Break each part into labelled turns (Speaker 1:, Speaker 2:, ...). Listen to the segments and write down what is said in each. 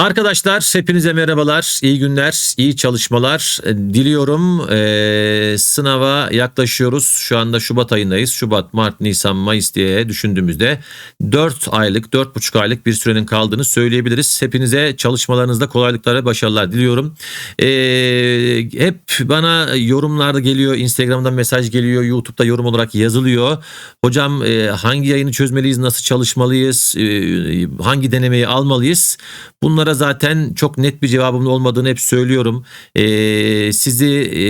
Speaker 1: Arkadaşlar hepinize merhabalar, iyi günler, iyi çalışmalar diliyorum. Ee, sınava yaklaşıyoruz. Şu anda Şubat ayındayız. Şubat, Mart, Nisan, Mayıs diye düşündüğümüzde 4 aylık, 4,5 aylık bir sürenin kaldığını söyleyebiliriz. Hepinize çalışmalarınızda kolaylıklar ve başarılar diliyorum. Ee, hep bana yorumlarda geliyor, Instagram'dan mesaj geliyor, YouTube'da yorum olarak yazılıyor. Hocam e, hangi yayını çözmeliyiz, nasıl çalışmalıyız, e, hangi denemeyi almalıyız? Bunlara zaten çok net bir cevabımın olmadığını hep söylüyorum. Ee, sizi e,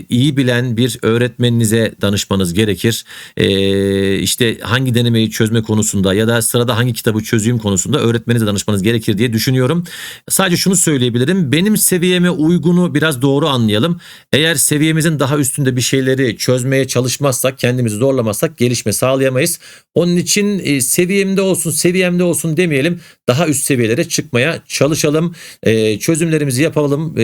Speaker 1: iyi bilen bir öğretmeninize danışmanız gerekir. Ee, işte hangi denemeyi çözme konusunda ya da sırada hangi kitabı çözeyim konusunda öğretmeninize danışmanız gerekir diye düşünüyorum. Sadece şunu söyleyebilirim. Benim seviyeme uygunu biraz doğru anlayalım. Eğer seviyemizin daha üstünde bir şeyleri çözmeye çalışmazsak, kendimizi zorlamazsak gelişme sağlayamayız. Onun için e, seviyemde olsun, seviyemde olsun demeyelim. Daha üst seviyelere çıkmaya çalışalım. E, çözümlerimizi yapalım. E,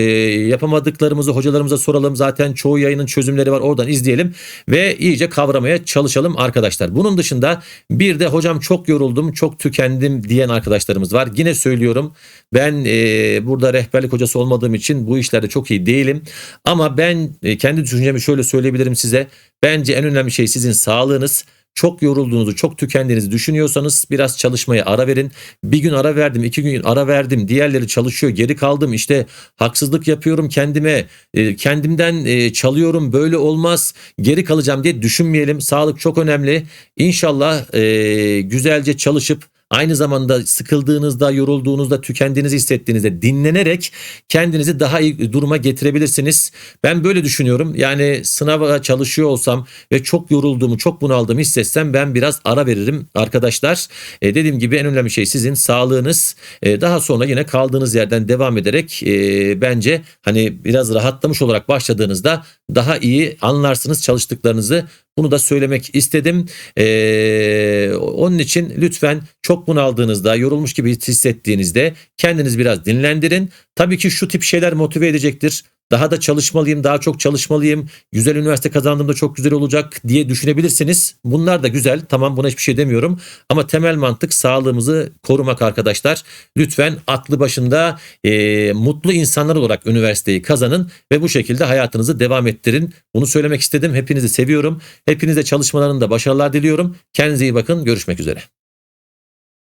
Speaker 1: yapamadıklarımızı hocalarımıza soralım. Zaten çoğu yayının çözümleri var. Oradan izleyelim ve iyice kavramaya çalışalım arkadaşlar. Bunun dışında bir de hocam çok yoruldum, çok tükendim diyen arkadaşlarımız var. Yine söylüyorum. Ben e, burada rehberlik hocası olmadığım için bu işlerde çok iyi değilim. Ama ben e, kendi düşüncemi şöyle söyleyebilirim size. Bence en önemli şey sizin sağlığınız. Çok yorulduğunuzu, çok tükendiğinizi düşünüyorsanız biraz çalışmaya ara verin. Bir gün ara verdim, iki gün ara verdim. Diğerleri çalışıyor, geri kaldım. İşte haksızlık yapıyorum kendime, e, kendimden e, çalıyorum. Böyle olmaz, geri kalacağım diye düşünmeyelim. Sağlık çok önemli. İnşallah e, güzelce çalışıp Aynı zamanda sıkıldığınızda, yorulduğunuzda, tükendiğinizi hissettiğinizde dinlenerek kendinizi daha iyi duruma getirebilirsiniz. Ben böyle düşünüyorum. Yani sınava çalışıyor olsam ve çok yorulduğumu, çok bunaldığımı hissetsem ben biraz ara veririm arkadaşlar. E, dediğim gibi en önemli şey sizin sağlığınız. E, daha sonra yine kaldığınız yerden devam ederek e, bence hani biraz rahatlamış olarak başladığınızda daha iyi anlarsınız çalıştıklarınızı. Bunu da söylemek istedim. Ee, onun için lütfen çok bunaldığınızda, yorulmuş gibi hissettiğinizde kendiniz biraz dinlendirin. Tabii ki şu tip şeyler motive edecektir. Daha da çalışmalıyım, daha çok çalışmalıyım. Güzel üniversite kazandığımda çok güzel olacak diye düşünebilirsiniz. Bunlar da güzel. Tamam buna hiçbir şey demiyorum. Ama temel mantık sağlığımızı korumak arkadaşlar. Lütfen aklı başında e, mutlu insanlar olarak üniversiteyi kazanın ve bu şekilde hayatınızı devam ettirin. Bunu söylemek istedim. Hepinizi seviyorum. Hepinize çalışmalarında başarılar diliyorum. Kendinize iyi bakın. Görüşmek üzere.